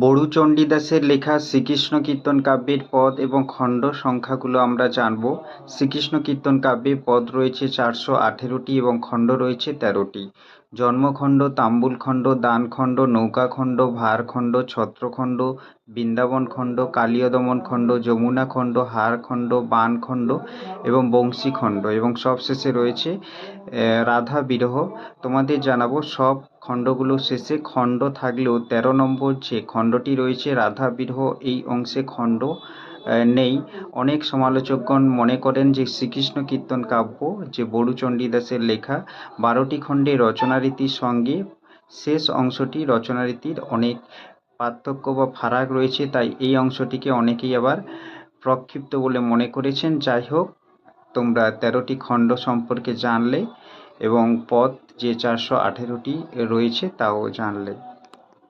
বড়ু চণ্ডীদাসের লেখা শ্রীকৃষ্ণ কীর্তন কাব্যের পদ এবং খণ্ড সংখ্যাগুলো আমরা জানব। শ্রীকৃষ্ণ কীর্তন কাব্যে পদ রয়েছে চারশো আঠেরোটি এবং খণ্ড রয়েছে তেরোটি। জন্মখণ্ড, তাম্বুলখণ্ড, দানখণ্ড, নৌকাখণ্ড, ভারখণ্ড, ছত্রখণ্ড বৃন্দাবনখণ্ড কালীয়দমন খণ্ড, যমুনা খণ্ড হারখণ্ড বাণখণ্ড এবং বংশী বংশীখণ্ড এবং সবশেষে রয়েছে রাধা বিরহ। তোমাদের জানাব সব খণ্ডগুলো শেষে খণ্ড থাকলেও তেরো নম্বর যে খণ্ডটি রয়েছে রাধা বিরহ, এই অংশে খণ্ড নেই। অনেক সমালোচকগণ মনে করেন যে শ্রীকৃষ্ণ কীর্তন কাব্য যে বড়ু চণ্ডীদাসের লেখা বারোটি খণ্ডে রচনারীতির সঙ্গে শেষ অংশটি রচনারীতির অনেক পার্থক্য বা ফারাক রয়েছে, তাই এই অংশটিকে অনেকেই আবার প্রক্ষিপ্ত বলে মনে করেছেন। যাই হোক, তোমরা তেরোটি খণ্ড সম্পর্কে জানলে এবং পথ যে চারশো আঠেরোটি রয়েছে, তাও জানলে।